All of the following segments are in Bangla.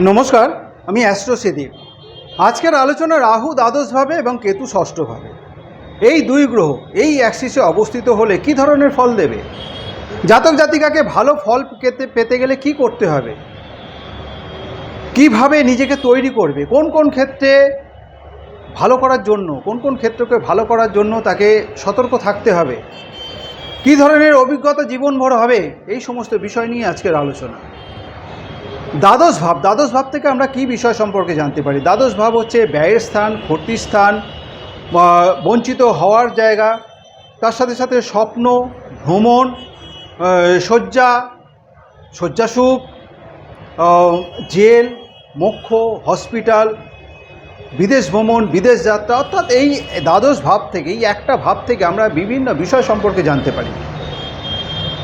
নমস্কার, আমি অ্যাস্ট্রো সেদীপ আজকের আলোচনা রাহু দ্বাদশভাবে এবং কেতু ষষ্ঠভাবে এই দুই গ্রহ এই অ্যাক্সিসে অবস্থিত হলে কি ধরনের ফল দেবে? জাতক জাতিকাকে ভালো ফল পেতে পেতে গেলে কি করতে হবে? কীভাবে নিজেকে তৈরি করবে? কোন কোন ক্ষেত্রে ভালো করার জন্য, কোন কোন ক্ষেত্রকে ভালো করার জন্য তাকে সতর্ক থাকতে হবে? কি ধরনের অভিজ্ঞতা জীবনভর হবে? এই সমস্ত বিষয় নিয়ে আজকের আলোচনা। দ্বাদশ ভাব দ্বাদশ ভাব থেকে আমরা কি বিষয় সম্পর্কে জানতে পারি? দ্বাদশ ভাব হচ্ছে ব্যয়ের স্থান, ক্ষতির স্থান বঞ্চিত হওয়ার জায়গা, তার সাথে সাথে স্বপ্ন, ভ্রমণ শয্যা শয্যাসুখ জেল, মোক্ষ, হসপিটাল, বিদেশ ভ্রমণ, বিদেশ যাত্রা, অর্থাৎ এই দ্বাদশ ভাব থেকে এই একটা ভাব থেকে আমরা বিভিন্ন বিষয় সম্পর্কে জানতে পারি।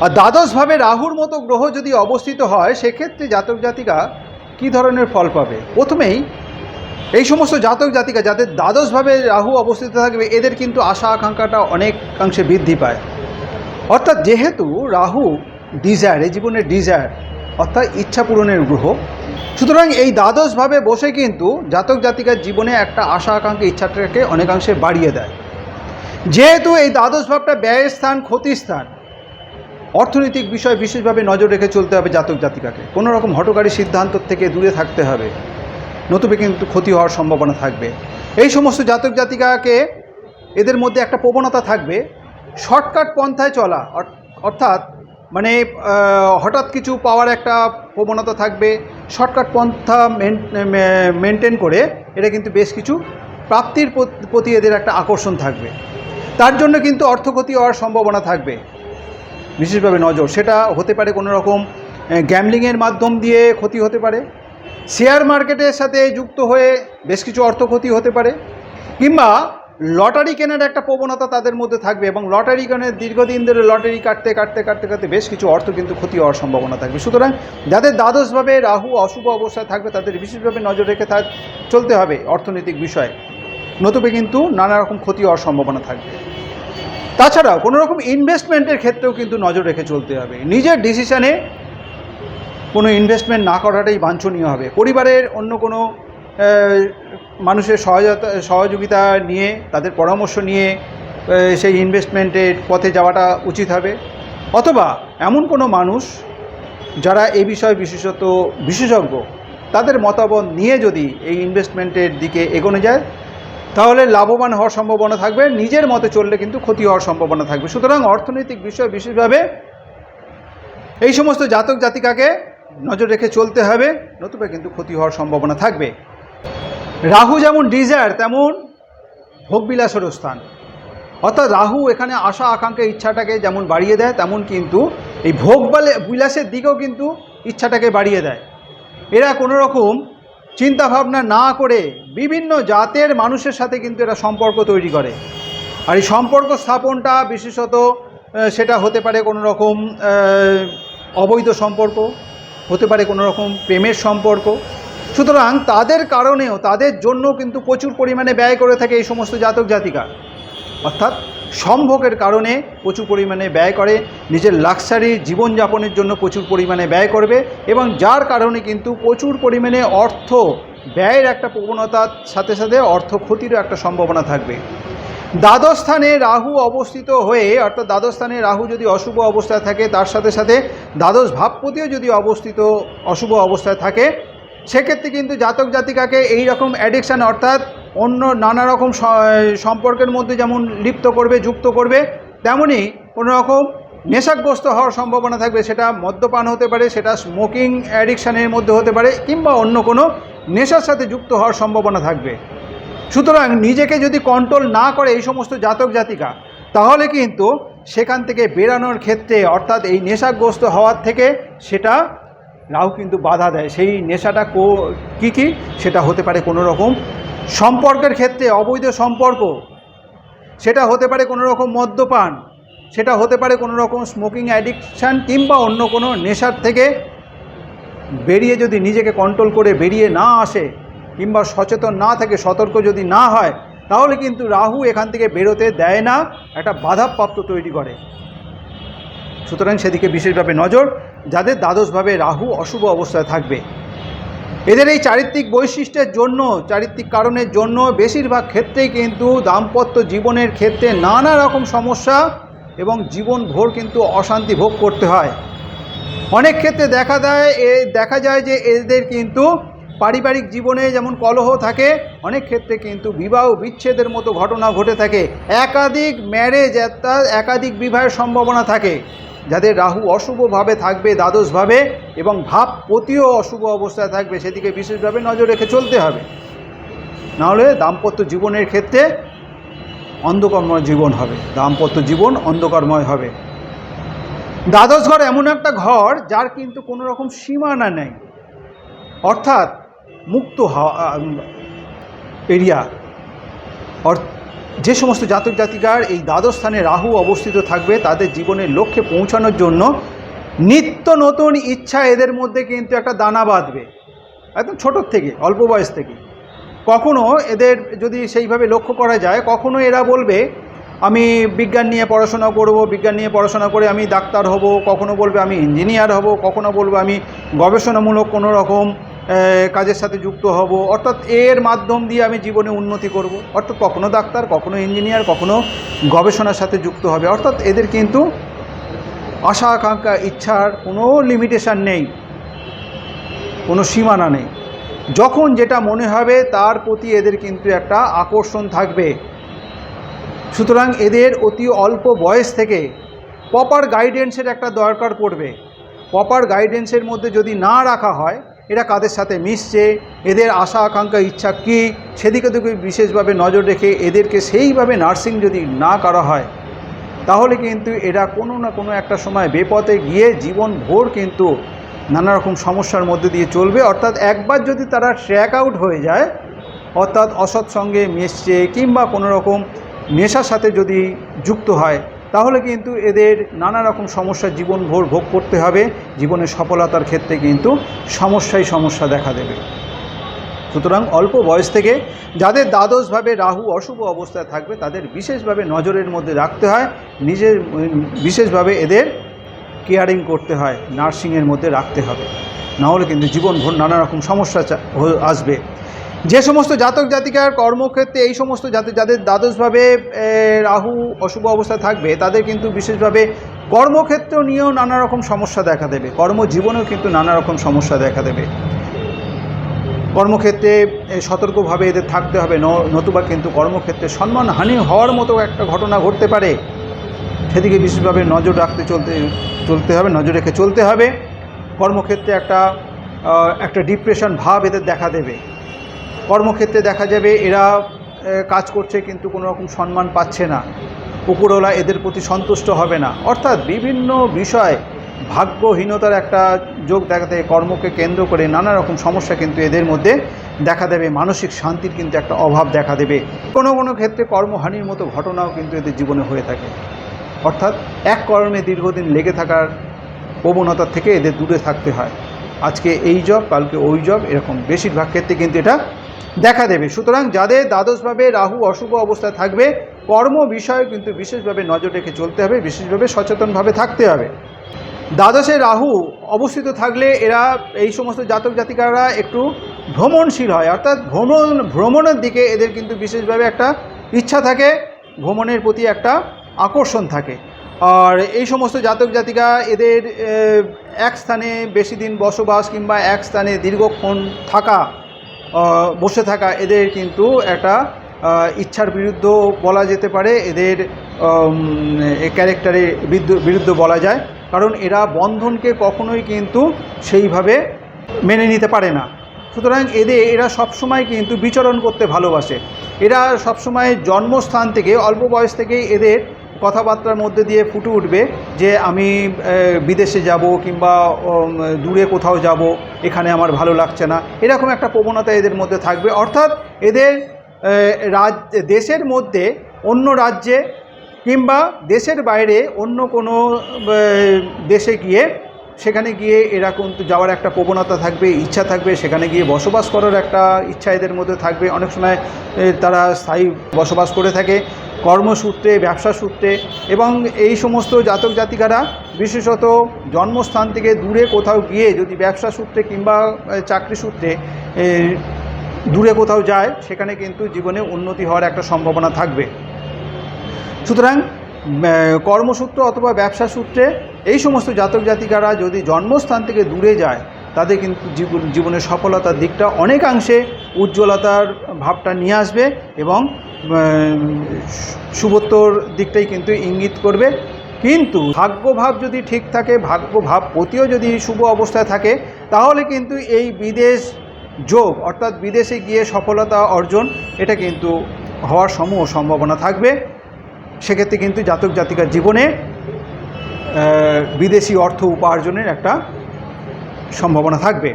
আর দ্বাদশভাবে রাহুর মতো গ্রহ যদি অবস্থিত হয়, সেক্ষেত্রে জাতক জাতিকা কী ধরনের ফল পাবে? প্রথমেই এই সমস্ত জাতক জাতিকা যাদের দ্বাদশভাবে রাহু অবস্থিত থাকবে, এদের কিন্তু আশা আকাঙ্ক্ষাটা অনেকাংশে বৃদ্ধি পায়। অর্থাৎ যেহেতু রাহু ডিজায়ার এই জীবনের ডিজায়ার অর্থাৎ ইচ্ছা পূরণের গ্রহ, সুতরাং এই দ্বাদশভাবে বসে কিন্তু জাতক জাতিকার জীবনে একটা আশা আকাঙ্ক্ষা, ইচ্ছাটাকে অনেকাংশে বাড়িয়ে দেয়। যেহেতু এই দ্বাদশ ভাবটা ব্যয়ের স্থান, ক্ষতির স্থান অর্থনৈতিক বিষয় বিশেষভাবে নজর রেখে চলতে হবে জাতক জাতিকাকে। কোনো রকম হটকারী সিদ্ধান্ত থেকে দূরে থাকতে হবে। নতুবে কিন্তু ক্ষতি হওয়ার সম্ভাবনা থাকবে। এই সমস্ত জাতক জাতিকাকে এদের মধ্যে একটা প্রবণতা থাকবে। শর্টকাট পন্থায় চলা, অর- অর্থাৎ মানে হঠাৎ কিছু পাওয়ার একটা প্রবণতা থাকবে। শর্টকাট পন্থা মেনটেন করে এটা কিন্তু বেশ কিছু প্রাপ্তির প্রতি এদের একটা আকর্ষণ থাকবে। তার জন্য কিন্তু অর্থ অর্থক্ষতি হওয়ার সম্ভাবনা থাকবে। বিশেষভাবে নজর। সেটা হতে পারে কোনো রকম গ্যামলিংয়ের মাধ্যম দিয়ে ক্ষতি হতে পারে শেয়ার মার্কেটের সাথে যুক্ত হয়ে বেশ কিছু অর্থ ক্ষতি হতে পারে, কিংবা লটারি কেনার একটা প্রবণতা তাদের মধ্যে থাকবে এবং লটারি কেনার দীর্ঘদিন ধরে লটারি কাটতে কাটতে কাটতে কাটতে বেশ কিছু অর্থ কিন্তু ক্ষতি হওয়ার সম্ভাবনা থাকবে। সুতরাং যাদের দ্বাদশভাবে রাহু অশুভ অবস্থায় থাকবে, তাদের বিশেষভাবে নজর রেখে চলতে হবে অর্থনৈতিক বিষয়ে। নতুবে কিন্তু নানা রকম ক্ষতি হওয়ার সম্ভাবনা থাকবে। তাছাড়াও কোনো রকম ইনভেস্টমেন্টের ক্ষেত্রেও কিন্তু নজর রেখে চলতে হবে। নিজের ডিসিশানে কোনো ইনভেস্টমেন্ট না করাটাই বাঞ্ছনীয় হবে। পরিবারের অন্য কোনো মানুষের সহায়তা সহযোগিতা নিয়ে, তাদের পরামর্শ নিয়ে সেই ইনভেস্টমেন্টের পথে যাওয়াটা উচিত হবে। অথবা এমন কোনো মানুষ যারা এই বিষয়ে বিশেষত বিশেষজ্ঞ, তাদের মতামত নিয়ে যদি এই ইনভেস্টমেন্টের দিকে এগোনো যায় তাহলে লাভবান হওয়ার সম্ভাবনা থাকবে, নিজের মতে চললে কিন্তু ক্ষতি হওয়ার সম্ভাবনা থাকবে। সুতরাং অর্থনৈতিক বিষয় বিশেষভাবে এই সমস্ত জাতক জাতিকাকে নজর রেখে চলতে হবে, নতুবা কিন্তু ক্ষতি হওয়ার সম্ভাবনা থাকবে। রাহু যেমন ডিজায়ার তেমন ভোগবিলাসেরও স্থান। অর্থাৎ রাহু এখানে আশা, আকাঙ্ক্ষা, ইচ্ছাটাকে যেমন বাড়িয়ে দেয়, তেমন কিন্তু এই ভোগ বালে- বিলাসের দিকেও কিন্তু ইচ্ছাটাকে বাড়িয়ে দেয়। এরা কোনো রকম চিন্তাভাবনা না করে বিভিন্ন জাতের মানুষের সাথে কিন্তু এরা সম্পর্ক তৈরি করে। আর এই সম্পর্ক স্থাপনটা বিশেষত সেটা হতে পারে কোনো রকম অবৈধ সম্পর্ক, হতে পারে কোনো রকম প্রেমের সম্পর্ক। সুতরাং তাদের কারণেও, তাদের জন্য কিন্তু প্রচুর পরিমাণে ব্যয় করে থাকে এই সমস্ত জাতক জাতিকা অর্থাৎ সম্ভোগের কারণে প্রচুর পরিমাণে ব্যয় করে, নিজের লাক্সারি জীবনযাপনের জন্য প্রচুর পরিমাণে ব্যয় করবে এবং যার কারণে কিন্তু প্রচুর পরিমাণে অর্থ, ব্যয়ের একটা প্রবণতার সাথে সাথে অর্থ ক্ষতিরও একটা সম্ভাবনা থাকবে। দ্বাদশ স্থানে রাহু অবস্থিত হয়ে, অর্থাৎ দ্বাদশ স্থানে রাহু যদি অশুভ অবস্থায় থাকে, তার সাথে সাথে দ্বাদশ ভাবপতিও যদি অবস্থিত অশুভ অবস্থায় থাকে, সেক্ষেত্রে কিন্তু জাতক জাতিকাকে এই রকম অ্যাডিকশান অর্থাৎ অন্য নানা রকম সম্পর্কের মধ্যে যেমন লিপ্ত করবে, যুক্ত করবে তেমনই কোনো রকম নেশাগ্রস্ত হওয়ার সম্ভাবনা থাকবে। সেটা মদ্যপান হতে পারে, সেটা স্মোকিং অ্যাডিকশানের মধ্যে হতে পারে, কিংবা অন্য কোনো নেশার সাথে যুক্ত হওয়ার সম্ভাবনা থাকবে। সুতরাং নিজেকে যদি কন্ট্রোল না করে এই সমস্ত জাতক জাতিকা, তাহলে কিন্তু সেখান থেকে বেরানোর ক্ষেত্রে অর্থাৎ এই নেশাগ্রস্ত হওয়ার থেকে সেটা রাহু কিন্তু বাধা দেয়। সেই নেশাটা কো, কী কী? সেটা হতে পারে কোনো রকম সম্পর্কের ক্ষেত্রে অবৈধ সম্পর্ক। সেটা হতে পারে কোনো রকম মদ্যপান। সেটা হতে পারে কোনো রকম স্মোকিং অ্যাডিকশান কিংবা অন্য কোনো নেশার থেকে বেরিয়ে যদি নিজেকে কন্ট্রোল করে বেরিয়ে না আসে কিংবা সচেতন না থাকে সতর্ক যদি না হয়, তাহলে কিন্তু রাহু এখান থেকে বেরোতে দেয় না। একটা বাধাপ্রাপ্ত তৈরি করে। সুতরাং সেদিকে বিশেষভাবে নজর যাদের দ্বাদশভাবে রাহু অশুভ অবস্থায় থাকবে। এদের এই চারিত্রিক বৈশিষ্ট্যের জন্য, চারিত্রিক কারণের জন্য বেশিরভাগ ক্ষেত্রেই কিন্তু দাম্পত্য জীবনের ক্ষেত্রে নানা রকম সমস্যা এবং জীবন ভোর কিন্তু অশান্তি ভোগ করতে হয়। অনেক ক্ষেত্রে দেখা দেয়, এ, দেখা যায় যে এদের কিন্তু পারিবারিক জীবনে যেমন কলহ থাকে, অনেক ক্ষেত্রে কিন্তু বিবাহ বিচ্ছেদের মতো ঘটনা ঘটে থাকে। একাধিক ম্যারেজ একটা একাধিক বিবাহের সম্ভাবনা থাকে। যাদের রাহু অশুভভাবে থাকবে দ্বাদশভাবে এবং ভাবপতিও অশুভ অবস্থায় থাকবে, সেদিকে বিশেষভাবে নজর রেখে চলতে হবে। নাহলে দাম্পত্য জীবনের ক্ষেত্রে অন্ধকর্ময় জীবন হবে। দাম্পত্য জীবন অন্ধকর্ময় হবে। দ্বাদশ ঘর এমন একটা ঘর যার কিন্তু কোনো রকম সীমানা নেই। অর্থাৎ মুক্ত এরিয়া। যে সমস্ত জাতক জাতিকার এই দ্বাদশ স্থানে রাহু অবস্থিত থাকবে, তাদের জীবনের লক্ষ্যে পৌঁছানোর জন্য নিত্য নতুন ইচ্ছা এদের মধ্যে কিন্তু একটা দানা বাঁধবে। একদম ছোটোর থেকে, অল্প বয়স থেকে। কখনো এদের যদি সেইভাবে লক্ষ্য করা যায়, কখনো এরা বলবে, আমি বিজ্ঞান নিয়ে পড়াশোনা করব, বিজ্ঞান নিয়ে পড়াশোনা করে আমি ডাক্তার হব। কখনো বলবে, আমি ইঞ্জিনিয়ার হব। কখনো বলবে, আমি গবেষণামূলক কোনো রকম কাজের সাথে যুক্ত হব। অর্থাৎ এর মাধ্যম দিয়ে আমি জীবনে উন্নতি করব। অর্থাৎ কখনো ডাক্তার, কখনো ইঞ্জিনিয়ার, কখনো গবেষণার সাথে যুক্ত হবে। অর্থাৎ এদের কিন্তু আশা, আকাঙ্ক্ষা, ইচ্ছার কোনো লিমিটেশন নেই। কোনো সীমানা নেই। যখন যেটা মনে হবে তার প্রতি এদের কিন্তু একটা আকর্ষণ থাকবে। সুতরাং এদের অতি অল্প বয়স থেকে প্রপার গাইডেন্সের একটা দরকার পড়বে। প্রপার গাইডেন্সের মধ্যে যদি না রাখা হয় এরা কাদের সাথে মিশছে? এদের আশা, আকাঙ্ক্ষা, ইচ্ছা কী? সেদিকে দিকে বিশেষভাবে নজর রেখে এদেরকে সেইভাবে নার্সিং যদি না করা হয়, তাহলে কিন্তু এরা কোনো না কোনো একটা সময় বেপথে গিয়ে জীবন ভোর কিন্তু নানা রকম সমস্যার মধ্যে দিয়ে চলবে। অর্থাৎ একবার যদি তারা ট্র্যাক আউট হয়ে যায়, অর্থাৎ অসৎ সঙ্গে মিশছে কিংবা কোনো রকম নেশার সাথে যদি যুক্ত হয় তাহলে কিন্তু এদের নানা রকম সমস্যা জীবন ভোর ভোগ করতে হবে জীবনের সফলতার ক্ষেত্রে কিন্তু সমস্যাই সমস্যা দেখা দেবে। সুতরাং অল্প বয়স থেকে যাদের দ্বাদশভাবে রাহু অশুভ অবস্থায় থাকবে, তাদের বিশেষভাবে নজরের মধ্যে রাখতে হয়, নিজের, বিশেষভাবে এদের কেয়ারিং করতে হয়, নার্সিংয়ের মধ্যে রাখতে হবে। নাহলে কিন্তু জীবনভর নানা রকম সমস্যা আসবে। যে সমস্ত জাতক জাতিকার কর্মক্ষেত্রে এই সমস্ত জাতি যাদের দ্বাদশভাবে রাহু অশুভ অবস্থায় থাকবে, তাদের কিন্তু বিশেষভাবে কর্মক্ষেত্র নিয়েও নানা রকম সমস্যা দেখা দেবে। কর্মজীবনেও কিন্তু নানা রকম সমস্যা দেখা দেবে। কর্মক্ষেত্রে সতর্কভাবে এদের থাকতে হবে। নতুবা কিন্তু কর্মক্ষেত্রে সম্মানহানি হওয়ার মতো একটা ঘটনা ঘটতে পারে। সেদিকে বিশেষভাবে নজর রাখতে চলতে চলতে হবে, নজর রেখে চলতে হবে। কর্মক্ষেত্রে একটা একটা ডিপ্রেশন ভাব এদের দেখা দেবে। কর্মক্ষেত্রে দেখা যাবে এরা কাজ করছে কিন্তু কোনো রকম সম্মান পাচ্ছে না। উপরওয়ালা এদের প্রতি সন্তুষ্ট হবে না। অর্থাৎ বিভিন্ন বিষয় ভাগ্যহীনতার একটা যোগ দেখাতে কর্মকে কেন্দ্র করে নানা রকম সমস্যা কিন্তু এদের মধ্যে দেখা দেবে। মানসিক শান্তির কিন্তু একটা অভাব দেখা দেবে। কোনো কোনো ক্ষেত্রে কর্মহানির মতো ঘটনাও কিন্তু এদের জীবনে হয়ে থাকে। অর্থাৎ এক কর্মে দীর্ঘদিন লেগে থাকার প্রবণতা থেকে এদের দূরে থাকতে হয়। আজকে এই জব কালকে ওই জব এরকম বেশিরভাগ ক্ষেত্রে কিন্তু এটা দেখা দেবে। সুতরাং যাদের দ্বাদশভাবে রাহু অশুভ অবস্থায় থাকবে, কর্ম বিষয়ে কিন্তু বিশেষভাবে নজর রেখে চলতে হবে, বিশেষভাবে সচেতনভাবে থাকতে হবে। দ্বাদশে রাহু অবস্থিত থাকলে এরা, এই সমস্ত জাতক জাতিকারা একটু ভ্রমণশীল হয়। অর্থাৎ ভ্রমণ, ভ্রমণের দিকে এদের কিন্তু বিশেষভাবে একটা ইচ্ছা থাকে, ভ্রমণের প্রতি একটা আকর্ষণ থাকে। আর এই সমস্ত জাতক জাতিকা এদের এক স্থানে বেশি দিন বসবাস কিংবা এক স্থানে দীর্ঘক্ষণ থাকা বসে থাকা এদের কিন্তু একটা ইচ্ছার বিরুদ্ধ বলা যেতে পারে, এদের ক্যারেক্টারের বিরুদ্ধ বলা যায়। কারণ এরা বন্ধনকে কখনোই কিন্তু সেইভাবে মেনে নিতে পারে না। সুতরাং এদের এরা সবসময় কিন্তু বিচরণ করতে ভালোবাসে। এরা সবসময় জন্মস্থান থেকে, অল্প বয়স থেকেই এদের কথাবার্তার মধ্যে দিয়ে ফুটে উঠবে যে আমি বিদেশে যাব কিংবা দূরে কোথাও যাব, এখানে আমার ভালো লাগছে না। এরকম একটা প্রবণতা এদের মধ্যে থাকবে। অর্থাৎ এদের রাজ, দেশের মধ্যে অন্য রাজ্যে কিংবা দেশের বাইরে অন্য কোনো দেশে গিয়ে সেখানে গিয়ে এরা কিন্তু যাওয়ার একটা প্রবণতা থাকবে, ইচ্ছা থাকবে, সেখানে গিয়ে বসবাস করার একটা ইচ্ছা এদের মধ্যে থাকবে। অনেক সময় তারা স্থায়ী বসবাস করে থাকে। কর্মসূত্রে ব্যবসা সূত্রে এবং এই সমস্ত জাতক জাতিকারা বিশেষত জন্মস্থান থেকে দূরে কোথাও গিয়ে যদি ব্যবসা সূত্রে কিংবা চাকরি সূত্রে দূরে কোথাও যায়, সেখানে কিন্তু জীবনে উন্নতি হওয়ার একটা সম্ভাবনা থাকবে। সুতরাং কর্মসূত্র অথবা ব্যবসা সূত্রে এই সমস্ত জাতক জাতিকারা যদি জন্মস্থান থেকে দূরে যায়, তাদের কিন্তু জীবন, জীবনের সফলতার দিকটা অনেকাংশে উজ্জ্বলতার ভাবটা নিয়ে আসবে এবং শুভত্বর দিকটাই কিন্তু ইঙ্গিত করবে। কিন্তু ভাগ্যভাব যদি ঠিক থাকে, ভাগ্যভাব প্রতিও যদি শুভ অবস্থায় থাকে, তাহলে কিন্তু এই বিদেশ যোগ, অর্থাৎ বিদেশে গিয়ে সফলতা অর্জন, এটা কিন্তু হওয়ার সমূহ সম্ভাবনা থাকবে। সেক্ষেত্রে কিন্তু জাতক জাতিকার জীবনে বিদেশি অর্থ উপার্জনের একটা সম্ভাবনা থাকবে।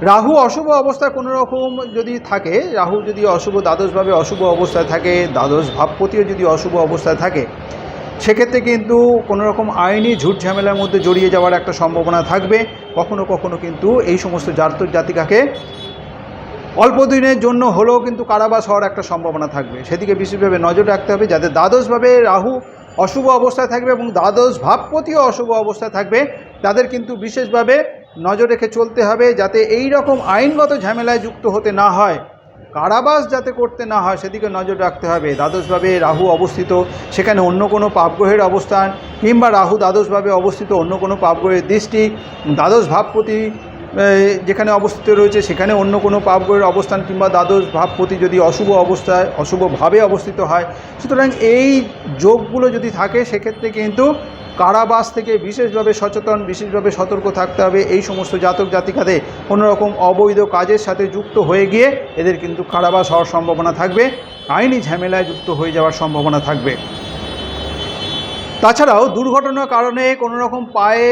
রাহু অশুভ অবস্থায় কোনো রকম যদি থাকে, রাহু যদি অশুভ, দ্বাদশভাবে অশুভ অবস্থায় থাকে, দ্বাদশ ভাবপতিও যদি অশুভ অবস্থায় থাকে, সেক্ষেত্রে কিন্তু কোনো রকম আইনি ঝুট ঝামেলার মধ্যে জড়িয়ে যাওয়ার একটা সম্ভাবনা থাকবে। কখনো কখনো কিন্তু এই সমস্ত জাতক জাতিকাকে অল্প দিনের জন্য হলেও কিন্তু কারাবাস হওয়ার একটা সম্ভাবনা থাকবে। সেদিকে বিশেষভাবে নজর রাখতে হবে যাতে দ্বাদশভাবে রাহু অশুভ অবস্থায় থাকবে এবং দ্বাদশ ভাবপতিও অশুভ অবস্থায় থাকবে। তাদের কিন্তু বিশেষভাবে নজর রেখে চলতে হবে যাতে এই রকম আইনগত ঝামেলায় যুক্ত হতে না হয়। কারাবাস যাতে করতে না হয়, সেদিকে নজর রাখতে হবে। দ্বাদশভাবে রাহু অবস্থিত, সেখানে অন্য কোনো পাপগ্রহের অবস্থান, কিংবা রাহু দ্বাদশভাবে অবস্থিত অন্য কোনো পাপগ্রহের দৃষ্টি, দ্বাদশ ভাবপতি যেখানে অবস্থিত রয়েছে, সেখানে অন্য কোনো পাপগ্রহের অবস্থান, কিংবা দ্বাদশ ভাবপতি যদি অশুভ অবস্থায় অশুভভাবে অবস্থিত হয়। সুতরাং এই যোগগুলো যদি থাকে, সেক্ষেত্রে কিন্তু কারাবাস থেকে বিশেষভাবে সচেতন, বিশেষভাবে সতর্ক থাকতে হবে। এই সমস্ত জাতক জাতিকাদের কোনো রকম অবৈধ কাজের সাথে যুক্ত হয়ে গিয়ে এদের কিন্তু কারাবাস হওয়ার সম্ভাবনা থাকবে। আইনি ঝামেলায় যুক্ত হয়ে যাওয়ার সম্ভাবনা থাকবে। তাছাড়াও দুর্ঘটনার কারণে কোনো রকম পায়ে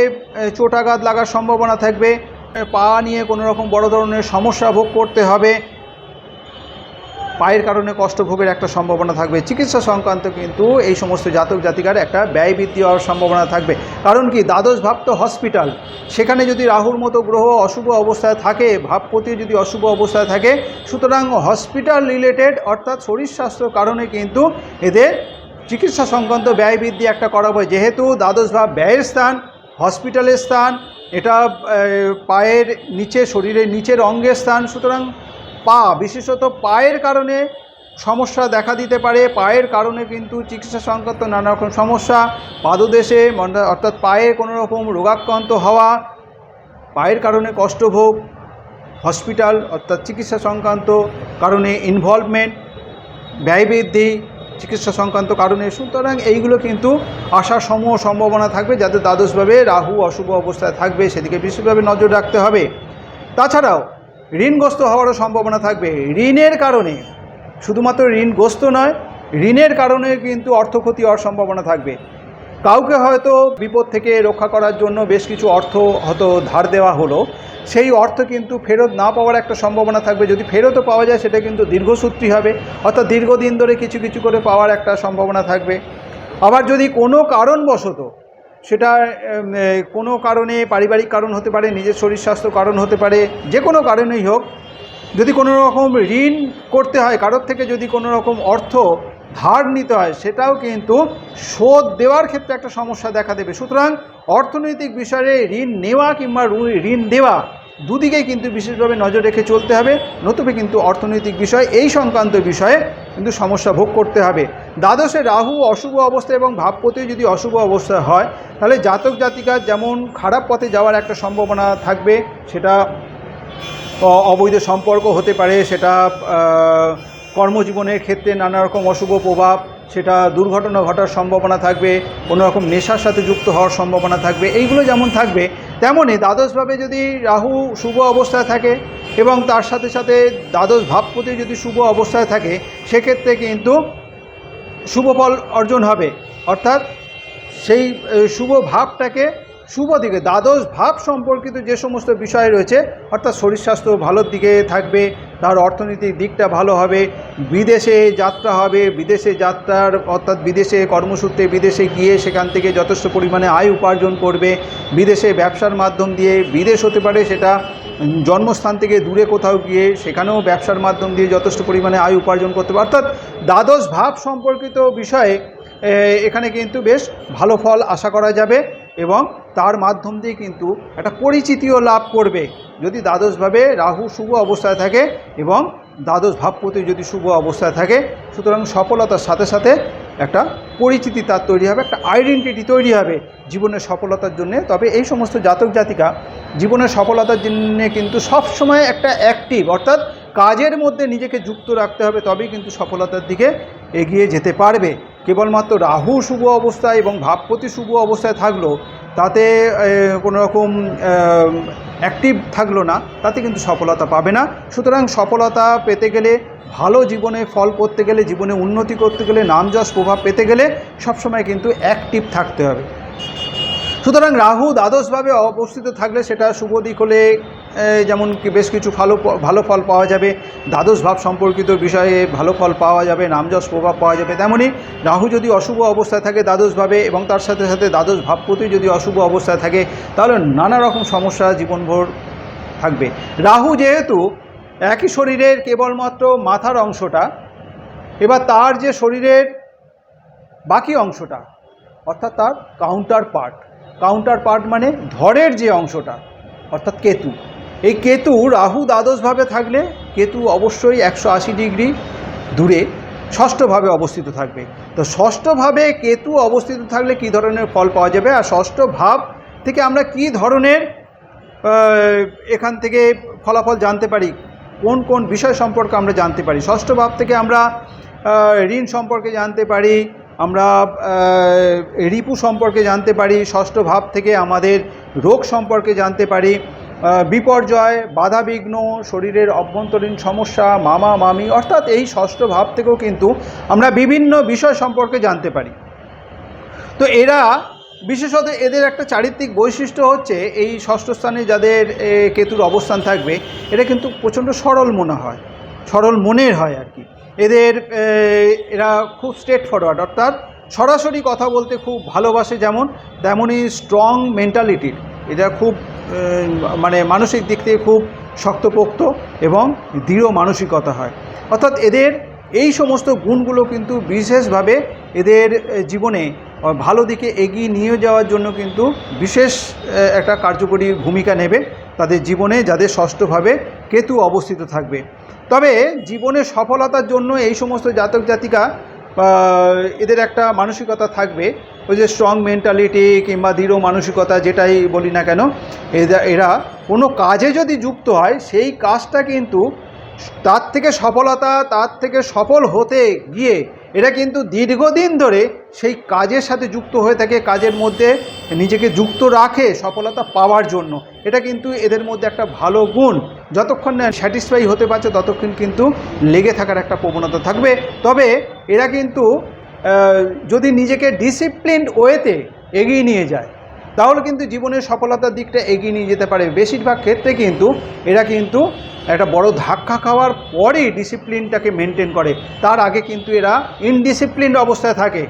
চোটাঘাত লাগার সম্ভাবনা থাকবে। পা নিয়ে কোনো রকম বড় ধরনের সমস্যা ভোগ করতে হবে। পায়ের কারণে কষ্ট ভোগের একটা সম্ভাবনা থাকবে। চিকিৎসা সংক্রান্ত কিন্তু এই সমস্ত জাতক জাতিকার একটা ব্যয় বৃদ্ধি হওয়ার সম্ভাবনা থাকবে। কারণ কি? দ্বাদশ ভাব তো হসপিটাল। সেখানে যদি রাহুর মতো গ্রহ অশুভ অবস্থায় থাকে, ভাবপতি যদি অশুভ অবস্থায় থাকে, সুতরাং হসপিটাল রিলেটেড অর্থাৎ শরীর স্বাস্থ্যর কারণে কিন্তু এদের চিকিৎসা সংক্রান্ত ব্যয় বৃদ্ধি একটা করা হবে যেহেতু দ্বাদশ ভাব ব্যয়ের স্থান, হসপিটালের স্থান, এটা পায়ের নিচে, শরীরের নিচের অঙ্গের স্থান, সুতরাং পা, বিশেষত পায়ের কারণে সমস্যা দেখা দিতে পারে। পায়ের কারণে কিন্তু চিকিৎসা সংক্রান্ত নানা রকম সমস্যা, পাদদেশে অর্থাৎ পায়ে কোনো রকম রোগাক্রান্ত হওয়া, পায়ের কারণে কষ্টভোগ, হসপিটাল, অর্থাৎ চিকিৎসা সংক্রান্ত কারণে ইনভলভমেন্ট ব্যয় বৃদ্ধি, চিকিৎসা সংক্রান্ত কারণে। সুতরাং এইগুলো কিন্তু আসার সমূহ সম্ভাবনা থাকবে যাতে দ্বাদশভাবে রাহু অশুভ অবস্থায় থাকবে, সেদিকে বিশেষভাবে নজর রাখতে হবে। তাছাড়াও ঋণগ্রস্ত হওয়ারও সম্ভাবনা থাকবে। ঋণের কারণে, শুধুমাত্র ঋণগ্রস্ত নয়, ঋণের কারণে কিন্তু অর্থ ক্ষতি হওয়ার সম্ভাবনা থাকবে। কাউকে হয়তো বিপদ থেকে রক্ষা করার জন্য বেশ কিছু অর্থ হয়তো ধার দেওয়া হলো। সেই অর্থ কিন্তু ফেরত না পাওয়ার একটা সম্ভাবনা থাকবে। যদি ফেরতও পাওয়া যায়, সেটা কিন্তু দীর্ঘসূত্রী হবে। অর্থাৎ দীর্ঘদিন ধরে কিছু কিছু করে পাওয়ার একটা সম্ভাবনা থাকবে। আবার যদি কোনো কারণবশত সেটা কোনো কারণে পারিবারিক কারণ হতে পারে, নিজের শরীর স্বাস্থ্য কারণ হতে পারে, যে কোনো কারণেই হোক, যদি কোনো রকম ঋণ করতে হয়, কারোর থেকে যদি কোনো রকম অর্থ ধার নিতে হয়, সেটাও কিন্তু শোধ দেওয়ার ক্ষেত্রে একটা সমস্যা দেখা দেবে। সুতরাং অর্থনৈতিক বিষয়ে ঋণ নেওয়া কিংবা ঋণ দেওয়া দুদিকেই কিন্তু বিশেষভাবে নজর রেখে চলতে হবে। নতুবে কিন্তু অর্থনৈতিক বিষয়, এই সংক্রান্ত বিষয়ে কিন্তু সমস্যা ভোগ করতে হবে। দ্বাদশে রাহু অশুভ অবস্থা এবং ভাবপতি যদি অশুভ অবস্থা হয়, তাহলে জাতক জাতিকার যেমন খারাপ পথে যাওয়ার একটা সম্ভাবনা থাকবে, সেটা অবৈধ সম্পর্ক হতে পারে, সেটা কর্মজীবনের ক্ষেত্রে নানা রকম অশুভ প্রভাব, সেটা দুর্ঘটনা ঘটার সম্ভাবনা থাকবে, কোনো রকম নেশার সাথে যুক্ত হওয়ার সম্ভাবনা থাকবে, এইগুলো যেমন থাকবে তেমনই দ্বাদশভাবে যদি রাহু শুভ অবস্থায় থাকে এবং তার সাথে সাথে দ্বাদশ ভাবপতি যদি শুভ অবস্থায় থাকে, সেক্ষেত্রে কিন্তু শুভ ফল অর্জন হবে। অর্থাৎ সেই শুভ ভাবটাকে, শুভ দিকে, দ্বাদশ ভাব সম্পর্কিত যে সমস্ত বিষয় রয়েছে, অর্থাৎ শরীর স্বাস্থ্য ভালোর দিকে থাকবে, তার অর্থনৈতিক দিকটা ভালো হবে, বিদেশে যাত্রা হবে, বিদেশে যাত্রার, অর্থাৎ বিদেশে কর্মসূত্রে বিদেশে গিয়ে সেখান থেকে যথেষ্ট পরিমাণে আয় উপার্জন করবে, বিদেশে ব্যবসার মাধ্যম দিয়ে বিদেশ হতে পারে সেটা জন্মস্থান থেকে দূরে কোথাও গিয়ে সেখানেও ব্যবসার মাধ্যম দিয়ে যথেষ্ট পরিমাণে আয় উপার্জন করতে পারে। অর্থাৎ দ্বাদশ ভাব সম্পর্কিত বিষয়ে এখানে কিন্তু বেশ ভালো ফল আশা করা যাবে এবং তার মাধ্যম দিয়ে কিন্তু একটা পরিচিতিও লাভ করবে। যদি দ্বাদশভাবে রাহু শুভ অবস্থায় থাকে এবং দ্বাদশ ভাবপতি যদি শুভ অবস্থায় থাকে, সুতরাং সফলতার সাথে সাথে একটা পরিচিতি তার তৈরি হবে, একটা আইডেন্টিটি তৈরি হবে জীবনের সফলতার জন্যে। তবে এই সমস্ত জাতক জাতিকা জীবনের সফলতার জন্যে কিন্তু সবসময় একটা অ্যাক্টিভ অর্থাৎ কাজের মধ্যে নিজেকে যুক্ত রাখতে হবে, তবেই কিন্তু সফলতার দিকে এগিয়ে যেতে পারবে। কেবলমাত্র রাহু শুভ অবস্থায় এবং ভাবপতি শুভ অবস্থায় থাকল তাতে কোনো রকম অ্যাক্টিভ থাকল না, তাতে কিন্তু সফলতা পাবে না। সুতরাং সফলতা পেতে গেলে, ভালো জীবনে ফল করতে গেলে, জীবনে উন্নতি করতে গেলে নামযশ প্রভাব পেতে গেলে, সবসময় কিন্তু অ্যাক্টিভ থাকতে হবে। সুতরাং রাহু দ্বাদশভাবে অবস্থিত থাকলে সেটা শুভ দিক হলে যেমন বেশ কিছু ভালো ভালো ফল পাওয়া যাবে। দ্বাদশ ভাব সম্পর্কিত বিষয়ে ভালো ফল পাওয়া যাবে নামযশ প্রভাব পাওয়া যাবে। তেমনই রাহু যদি অশুভ অবস্থায় থাকে দ্বাদশভাবে এবং তার সাথে সাথে দ্বাদশ ভাবপতি যদি অশুভ অবস্থায় থাকে, তাহলে নানা রকম সমস্যা জীবনভর থাকবে। রাহু যেহেতু একই শরীরের কেবলমাত্র মাথার অংশটা, এবার তার যে শরীরের বাকি অংশটা, অর্থাৎ তার কাউন্টার পার্ট কাউন্টার পার্ট মানে ধরের যে অংশটা, অর্থাৎ কেতু এই কেতু রাহু দ্বাদশভাবে থাকলে কেতু অবশ্যই একশো আশি ডিগ্রি দূরে ষষ্ঠভাবে অবস্থিত থাকবে। তো ষষ্ঠভাবে কেতু অবস্থিত থাকলে কী ধরনের ফল পাওয়া যাবে? আর ষষ্ঠ ভাব থেকে আমরা কী ধরনের এখান থেকে ফলাফল জানতে পারি? কোন কোন বিষয় সম্পর্কে আমরা জানতে পারি? ষষ্ঠ ভাব থেকে আমরা ঋণ সম্পর্কে জানতে পারি, আমরা রিপু সম্পর্কে জানতে পারি ষষ্ঠ ভাব থেকে আমাদের রোগ সম্পর্কে জানতে পারি বিপর্যয়, বাধাবিঘ্ন, শরীরের অভ্যন্তরীণ সমস্যা, মামা, মামি, অর্থাৎ এই ষষ্ঠ ভাব থেকেও কিন্তু আমরা বিভিন্ন বিষয় সম্পর্কে জানতে পারি। তো এরা বিশেষত এদের একটা চারিত্রিক বৈশিষ্ট্য হচ্ছে এই ষষ্ঠ স্থানে যাদের কেতুর অবস্থান থাকবে এটা কিন্তু প্রচণ্ড সরল মনে হয়, সরল মনের হয় আর কি। এদের এরা খুব স্ট্রেট ফরওয়ার্ড অর্থাৎ সরাসরি কথা বলতে খুব ভালোবাসে যেমন, তেমনই স্ট্রং মেন্টালিটির এরা খুব মানে মানসিক দিক থেকে খুব শক্তপোক্ত এবং দৃঢ় মানসিকতা হয়। অর্থাৎ এদের এই সমস্ত গুণগুলো কিন্তু বিশেষভাবে এদের জীবনে ভালো দিকে এগিয়ে নিয়ে যাওয়ার জন্য কিন্তু বিশেষ একটা কার্যকরী ভূমিকা নেবে তাদের জীবনে যাদের ষষ্ঠভাবে কেতু অবস্থিত থাকবে। তবে জীবনে সফলতার জন্য এই সমস্ত জাতক জাতিকা এদের একটা মানসিকতা থাকবে। ওই যে স্ট্রং মেন্টালিটি কিংবা দৃঢ় মানসিকতা যেটাই বলি না কেন এরা এরা কোনো কাজে যদি যুক্ত হয়, সেই কাজটা কিন্তু তার থেকে সফলতা, তার থেকে সফল হতে গিয়ে এরা কিন্তু দীর্ঘদিন ধরে সেই কাজের সাথে যুক্ত হয়ে থাকে, কাজের মধ্যে নিজেকে যুক্ত রাখে সফলতা পাওয়ার জন্য। এটা কিন্তু এদের মধ্যে একটা ভালো গুণ। যতক্ষণ না স্যাটিসফাই হতে পারছে, ততক্ষণ কিন্তু লেগে থাকার একটা প্রবণতা থাকবে। তবে এরা কিন্তু যদি নিজেকে ডিসিপ্লিনড ওয়েতে এগিয়ে নিয়ে যায়, তাহলে কিন্তু জীবনের সফলতার দিকটা এগিয়ে নিয়ে যেতে পারে। বেশিরভাগ ক্ষেত্রে কিন্তু এরা কিন্তু একটা বড় ধাক্কা খাওয়ার পরেই ডিসিপ্লিনটাকে মেনটেন করে। তার আগে কিন্তু এরা ইনডিসিপ্লিন অবস্থায় থাকে।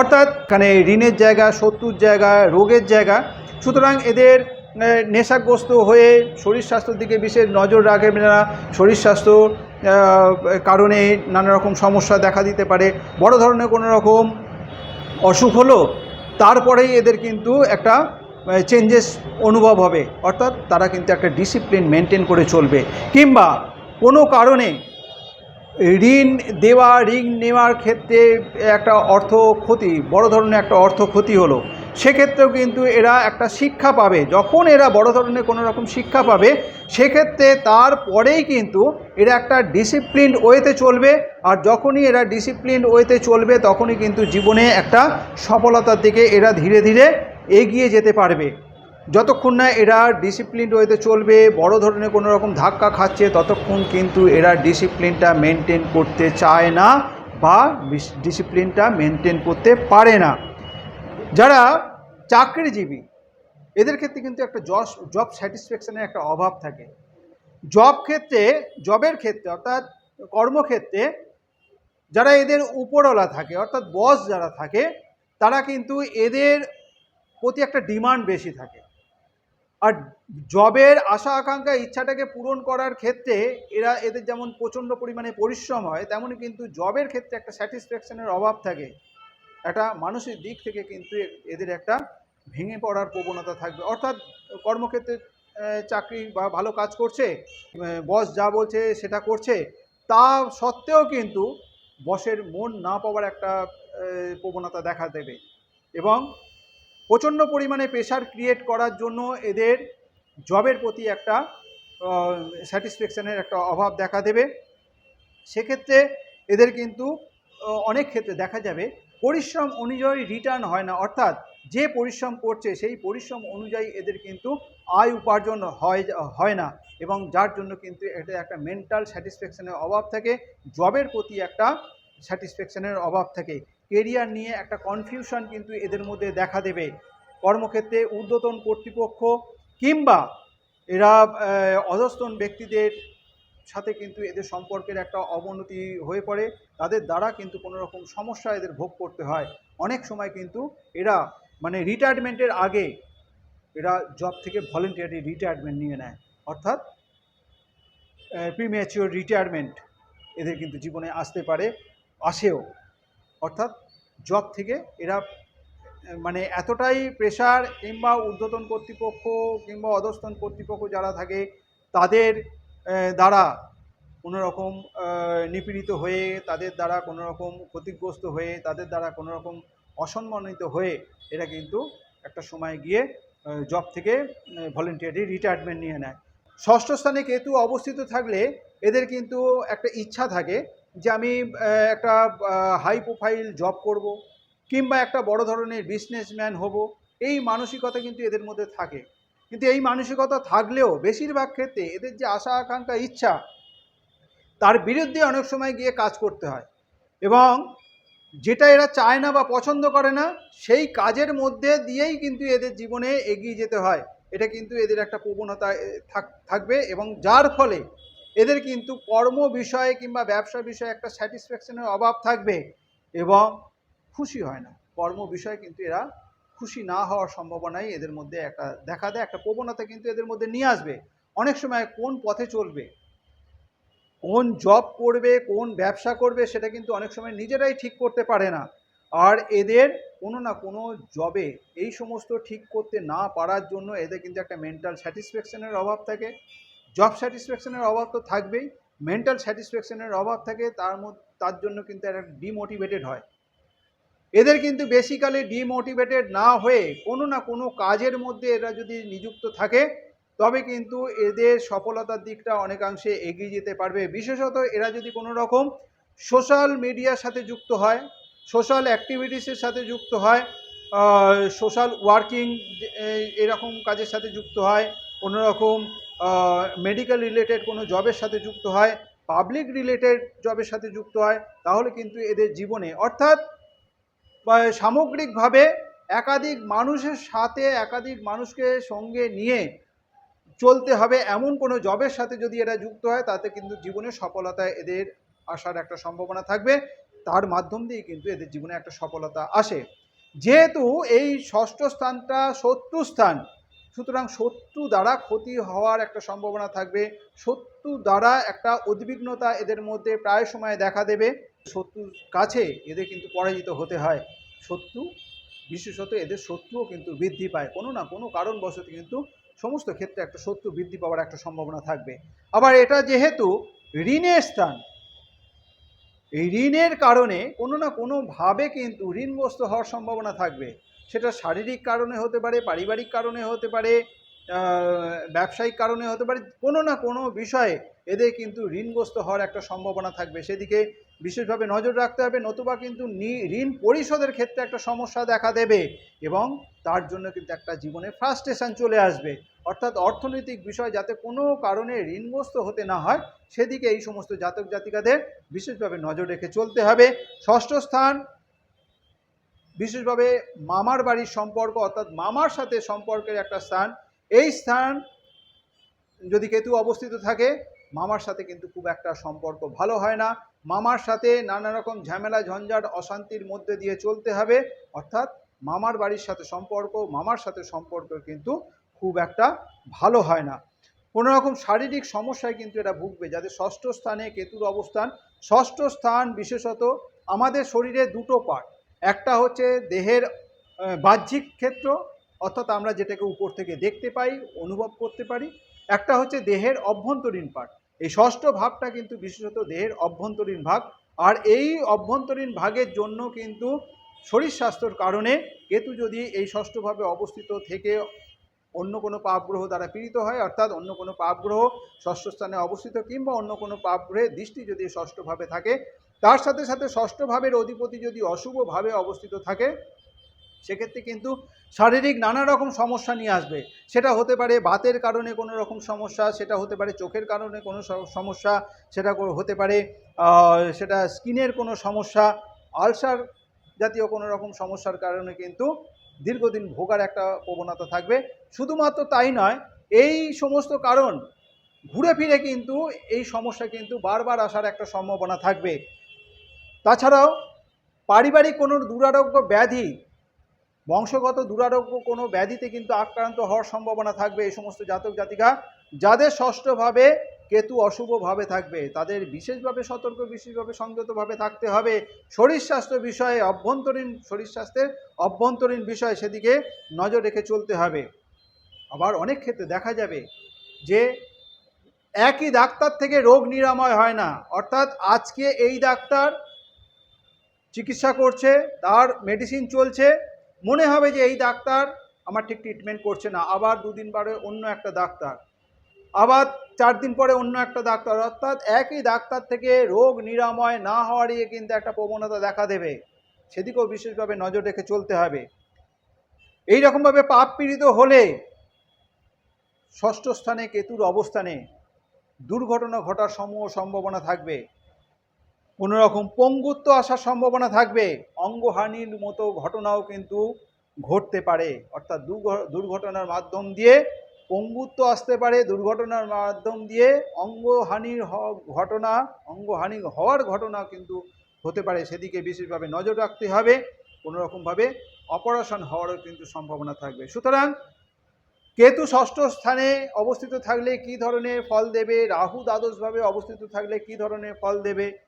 অর্থাৎ মানে ঋণের জায়গা, শত্রুর জায়গা, রোগের জায়গা। সুতরাং এদের নেশাগ্রস্ত হয়ে শরীর স্বাস্থ্যের দিকে বিশেষ নজর রাখে না, শরীর স্বাস্থ্য কারণে নানা রকম সমস্যা দেখা দিতে পারে। বড় ধরনের কোনো রকম অসুখ হলো, তারপরেই এদের কিন্তু একটা চেঞ্জেস অনুভব হবে। অর্থাৎ তারা কিন্তু একটা ডিসিপ্লিন মেনটেন করে চলবে। কিংবা কোনো কারণে ঋণ দেওয়া, ঋণ নেওয়ার ক্ষেত্রে একটা অর্থ ক্ষতি, বড় ধরনের একটা অর্থ ক্ষতি হলো। সেক্ষেত্রেও কিন্তু এরা একটা শিক্ষা পাবে। যখন এরা বড় ধরনের কোনো রকম শিক্ষা পাবে, সেক্ষেত্রে তারপরেই কিন্তু এরা একটা ডিসিপ্লিনড ওয়েতে চলবে আর যখনই এরা ডিসিপ্লিনড ওয়েতে চলবে, তখনই কিন্তু জীবনে একটা সফলতার দিকে এরা ধীরে ধীরে এগিয়ে যেতে পারবে। যতক্ষণ না এরা ডিসিপ্লিন ওয়েতে চলবে, বড় ধরনের কোনো রকম ধাক্কা খাচ্ছে, ততক্ষণ কিন্তু এরা ডিসিপ্লিনটা মেনটেন করতে চায় না বা ডিসিপ্লিনটা মেনটেন করতে পারে না। যারা চাকরিজীবী, এদের ক্ষেত্রে কিন্তু একটা জব জব স্যাটিসফ্যাকশনের একটা অভাব থাকে। জব ক্ষেত্রে জবের ক্ষেত্রে, অর্থাৎ কর্মক্ষেত্রে যারা এদের উপরওয়ালা থাকে, অর্থাৎ বস যারা থাকে, তারা কিন্তু এদের প্রতি একটা ডিমান্ড বেশি থাকে। আর জবের আশা, আকাঙ্ক্ষা, ইচ্ছাটাকে পূরণ করার ক্ষেত্রে এরা এদের যেমন প্রচণ্ড পরিমাণে পরিশ্রম হয় তেমনই কিন্তু জবের ক্ষেত্রে একটা স্যাটিসফ্যাকশনের অভাব থাকে। একটা মানসিক দিক থেকে কিন্তু এদের একটা ভেঙে পড়ার প্রবণতা থাকবে। অর্থাৎ কর্মক্ষেত্রে চাকরি বা ভালো কাজ করছে বস যা বলছে সেটা করছে, তা সত্ত্বেও কিন্তু বসের মন না পাওয়ার একটা প্রবণতা দেখা দেবে। এবং প্রচণ্ড পরিমাণে প্রেশার ক্রিয়েট করার জন্য এদের জবের প্রতি একটা স্যাটিসফ্যাকশানের একটা অভাব দেখা দেবে। সেক্ষেত্রে এদের কিন্তু অনেক ক্ষেত্রে দেখা যাবে পরিশ্রম অনুযায়ী রিটার্ন হয় না। অর্থাৎ যে পরিশ্রম করছে, সেই পরিশ্রম অনুযায়ী এদের কিন্তু আয় উপার্জন হয় হয় না। এবং যার জন্য কিন্তু এটা একটা মেন্টাল স্যাটিসফ্যাকশনের অভাব থাকে জবের প্রতি একটা স্যাটিসফ্যাকশনের অভাব থাকে। কেরিয়ার নিয়ে একটা কনফিউশন কিন্তু এদের মধ্যে দেখা দেবে। কর্মক্ষেত্রে ঊর্ধ্বতন কর্তৃপক্ষ কিংবা এরা অধস্তন ব্যক্তিদের সাথে কিন্তু এদের সম্পর্কের একটা অবনতি হয়ে পড়ে। তাদের দ্বারা কিন্তু কোনো রকম সমস্যা এদের ভোগ করতে হয়। অনেক সময় কিন্তু এরা মানে রিটায়ারমেন্টের আগে এরা জব থেকে ভলেন্টিয়ারি রিটায়ারমেন্ট নিয়ে নেয়। অর্থাৎ প্রিম্যাচিওর রিটায়ারমেন্ট এদের কিন্তু জীবনে আসতে পারে, আসেও। অর্থাৎ জব থেকে এরা মানে এতটাই প্রেশার কিংবা ঊর্ধ্বতন কর্তৃপক্ষ কিংবা অধস্তন কর্তৃপক্ষ যারা থাকে, তাদের দ্বারা কোনো রকম নিপীড়িত হয়ে তাদের দ্বারা কোনো রকম ক্ষতিগ্রস্ত হয়ে তাদের দ্বারা কোনো রকম অসম্মানিত হয়ে এরা কিন্তু একটা সময় গিয়ে জব থেকে ভলেন্টিয়ারি রিটায়ারমেন্ট নিয়ে নেয়। ষষ্ঠ স্থানে কেতু অবস্থিত থাকলে এদের কিন্তু একটা ইচ্ছা থাকে যে আমি একটা হাই প্রোফাইল জব করব কিংবা একটা বড় ধরনের বিজনেসম্যান হব। এই মানসিকতা কিন্তু এদের মধ্যে থাকে। কিন্তু এই মানসিকতা থাকলেও বেশিরভাগ ক্ষেত্রে এদের যে আশা, আকাঙ্ক্ষা, ইচ্ছা, তার বিরুদ্ধে অনেক সময় গিয়ে কাজ করতে হয়। এবং যেটা এরা চায় না বা পছন্দ করে না, সেই কাজের মধ্যে দিয়েই কিন্তু এদের জীবনে এগিয়ে যেতে হয়। এটা কিন্তু এদের একটা প্রবণতা থাকবে এবং যার ফলে এদের কিন্তু কর্ম বিষয়ে কিংবা ব্যবসা বিষয়ে একটা স্যাটিসফ্যাকশনের অভাব থাকবে এবং খুশি হয় না। কর্ম বিষয়ে কিন্তু এরা খুশি না হওয়ার সম্ভাবনাই এদের মধ্যে একটা দেখা দেয়, একটা প্রবণতা কিন্তু এদের মধ্যে নিয়ে আসবে। অনেক সময় কোন পথে চলবে, কোন জব করবে, কোন ব্যবসা করবে সেটা কিন্তু অনেক সময় নিজেরাই ঠিক করতে পারে না। আর এদের কোনো না কোনো জবে এই সমস্ত ঠিক করতে না পারার জন্য এদের কিন্তু একটা মেন্টাল স্যাটিসফ্যাকশনের অভাব থাকে। জব স্যাটিসফ্যাকশনের অভাব তো থাকবেই। মেন্টাল স্যাটিসফ্যাকশনের অভাব থাকে, তার মধ্যে, তার জন্য কিন্তু একটা ডিমোটিভেটেড হয়। এদের কিন্তু বেসিক্যালি ডিমোটিভেটেড না হয়ে কোনো না কোনো কাজের মধ্যে এরা যদি নিযুক্ত থাকে, তবে কিন্তু এদের সফলতার দিকটা অনেকাংশে এগিয়ে যেতে পারবে। বিশেষত এরা যদি কোনো রকম সোশ্যাল মিডিয়ার সাথে যুক্ত হয় সোশ্যাল অ্যাক্টিভিটিসের সাথে যুক্ত হয় সোশ্যাল ওয়ার্কিং এরকম কাজের সাথে যুক্ত হয়, কোনো রকম মেডিকেল রিলেটেড কোনো জবের সাথে যুক্ত হয় পাবলিক রিলেটেড জবের সাথে যুক্ত হয়, তাহলে কিন্তু এদের জীবনে অর্থাৎ সামগ্রিকভাবে একাধিক মানুষের সাথে একাধিক মানুষকে সঙ্গে নিয়ে চলতে হবে এমন কোনো জবের সাথে যদি এরা যুক্ত হয়, তাতে কিন্তু জীবনে সফলতা এদের আসার একটা সম্ভাবনা থাকবে। তার মাধ্যম দিয়ে কিন্তু এদের জীবনে একটা সফলতা আসে। যেহেতু এই ষষ্ঠ স্থানটা শত্রু স্থান, সুতরাং শত্রু দ্বারা ক্ষতি হওয়ার একটা সম্ভাবনা থাকবে। শত্রু দ্বারা একটা উদ্বিগ্নতা এদের মধ্যে প্রায় সময় দেখা দেবে। শত্রুর কাছে এদের কিন্তু পরাজিত হতে হয়। শত্রু, বিশেষত এদের শত্রুও কিন্তু বৃদ্ধি পায়। কোনো না কোনো কারণবশত কিন্তু সমস্ত ক্ষেত্রে একটা শত্রু বৃদ্ধি পাওয়ার একটা সম্ভাবনা থাকবে। আবার এটা যেহেতু ঋণের স্থান, এই ঋণের কারণে কোনো না কোনোভাবে কিন্তু ঋণগ্রস্ত হওয়ার সম্ভাবনা থাকবে। সেটা শারীরিক কারণে হতে পারে, পারিবারিক কারণে হতে পারে ব্যবসায়িক কারণে হতে পারে, কোনো না কোনো বিষয়ে এদের কিন্তু ঋণগ্রস্ত হওয়ার একটা সম্ভাবনা থাকবে। সেদিকে বিশেষভাবে নজর রাখতে হবে, নতুবা কিন্তু ঋণ পরিশোধের ক্ষেত্রে একটা সমস্যা দেখা দেবে এবং তার জন্য কিন্তু একটা জীবনে ফ্রাস্ট্রেশন চলে আসবে। অর্থাৎ অর্থনৈতিক বিষয় যাতে কোনো কারণে ঋণগ্রস্ত হতে না হয়, সেদিকে এই সমস্ত জাতক জাতিকাদের বিশেষভাবে নজর রেখে চলতে হবে। ষষ্ঠ স্থান, বিশেষভাবে মামার বাড়ির সম্পর্ক, অর্থাৎ মামার সাথে সম্পর্কের একটা স্থান। এই স্থান যদি কেতু অবস্থিত থাকে মামার সাথে কিন্তু খুব একটা সম্পর্ক ভালো হয় না। মামার সাথে নানা রকম ঝামেলা, ঝঞ্ঝাট, অশান্তির মধ্যে দিয়ে চলতে হবে। অর্থাৎ মামার বাড়ির সাথে সম্পর্ক, মামার সাথে সম্পর্ক কিন্তু খুব একটা ভালো হয় না। কোনো রকম শারীরিক সমস্যায় কিন্তু এটা ভুগবে। যাদের ষষ্ঠ স্থানে কেতুর অবস্থান, ষষ্ঠ স্থান বিশেষত আমাদের শরীরে দুটো পার্ট একটা হচ্ছে দেহের বাহ্যিক ক্ষেত্র, অর্থাৎ আমরা যেটাকে উপর থেকে দেখতে পাই, অনুভব করতে পারি। একটা হচ্ছে দেহের অভ্যন্তরীণ পার্ট এই ষষ্ঠ ভাবটা কিন্তু বিশেষত দেহের অভ্যন্তরীণ ভাগ। আর এই অভ্যন্তরীণ ভাগের জন্য কিন্তু শরীর স্বাস্থ্যর কারণে কেতু যদি এই ষষ্ঠভাবে অবস্থিত থেকে অন্য কোনো পাপগ্রহ দ্বারা পীড়িত হয়, অর্থাৎ অন্য কোনো পাপগ্রহ ষষ্ঠ স্থানে অবস্থিত কিংবা অন্য কোনো পাপ গ্রহের দৃষ্টি যদি ষষ্ঠভাবে থাকে, তার সাথে সাথে ষষ্ঠ ভাবের অধিপতি যদি অশুভভাবে অবস্থিত থাকে সেক্ষেত্রে কিন্তু শারীরিক নানা রকম সমস্যা নিয়ে আসবে। সেটা হতে পারে বাতের কারণে কোনো রকম সমস্যা, সেটা হতে পারে চোখের কারণে কোনো সমস্যা, সেটা হতে পারে সেটা স্কিনের কোনো সমস্যা, আলসার জাতীয় কোনো রকম সমস্যার কারণে কিন্তু দীর্ঘদিন ভোগার একটা প্রবণতা থাকবে। শুধুমাত্র তাই নয়, এই সমস্ত কারণ ঘুরে ফিরে কিন্তু এই সমস্যা কিন্তু বারবার আসার একটা সম্ভাবনা থাকবে। তাছাড়াও পারিবারিক কোনো দুরারোগ্য ব্যাধি বংশগত দুরারোগ্য কোনো ব্যাধিতে কিন্তু আক্রান্ত হওয়ার সম্ভাবনা থাকবে এই সমস্ত জাতক জাতিকা, যাদের ষষ্ঠভাবে কেতু অশুভভাবে থাকবে। তাদের বিশেষভাবে সতর্ক, বিশেষভাবে সংযতভাবে থাকতে হবে। শরীর স্বাস্থ্য বিষয়ে অভ্যন্তরীণ, শরীর স্বাস্থ্যের অভ্যন্তরীণ বিষয় সেদিকে নজর রেখে চলতে হবে। আবার অনেক ক্ষেত্রে দেখা যাবে যে একই ডাক্তার থেকে রোগ নিরাময় হয় না। অর্থাৎ আজকে এই ডাক্তার চিকিৎসা করছে, তার মেডিসিন চলছে মনে হবে যে এই ডাক্তার আমার ঠিক ট্রিটমেন্ট করছে না। আবার দুদিন পরে অন্য একটা ডাক্তার। আবার চার দিন পরে অন্য একটা ডাক্তার। অর্থাৎ একই ডাক্তার থেকে রোগ নিরাময় না হওয়ারই কিন্তু একটা প্রবণতা দেখা দেবে। সেদিকেও বিশেষভাবে নজর রেখে চলতে হবে। এই রকমভাবে পাপ পীড়িত হলে ষষ্ঠ স্থানে কেতুর অবস্থানে দুর্ঘটনা ঘটার সমূহ সম্ভাবনা থাকবে। কোনো রকম পঙ্গুত্ব আসার সম্ভাবনা থাকবে। অঙ্গহানির মতো ঘটনাও কিন্তু ঘটতে পারে। অর্থাৎ দুর্ঘ- দুর্ঘটনার মাধ্যম দিয়ে পঙ্গুত্ব আসতে পারে। দুর্ঘটনার মাধ্যম দিয়ে অঙ্গহানির ঘটনা, অঙ্গহানি হওয়ার ঘটনা কিন্তু হতে পারে। সেদিকে বিশেষভাবে নজর রাখতে হবে। কোনো রকমভাবে অপারেশন হওয়ারও কিন্তু সম্ভাবনা থাকবে। সুতরাং কেতু ষষ্ঠ স্থানে অবস্থিত থাকলে কি ধরনের ফল দেবে? রাহু দ্বাদশভাবে অবস্থিত থাকলে কি ধরনের ফল দেবে?